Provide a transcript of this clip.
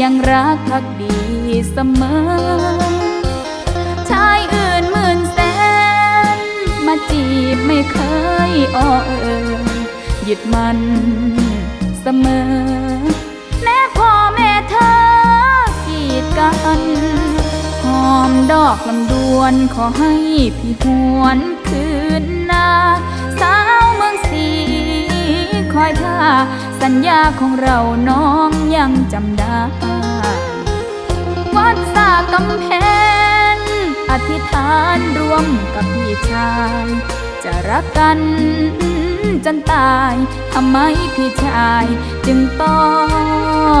ยังรักพักดีเสมอ ชายอื่นหมื่นแสน มาจีบไม่เคยอ้อเอิญยึดมันเสมอ แม้พ่อแม่เธอกีดกันหอมดอกลำดวนขอให้พี่หวนคืนนา สาวเมืองสีคอยท่า สัญญาของเราน้องยังจำได้ วัดสากำแพงอธิษฐานร่วมกับพี่ชาย จะรักกันจนตาย ทำไมพี่ชายจึงต้อง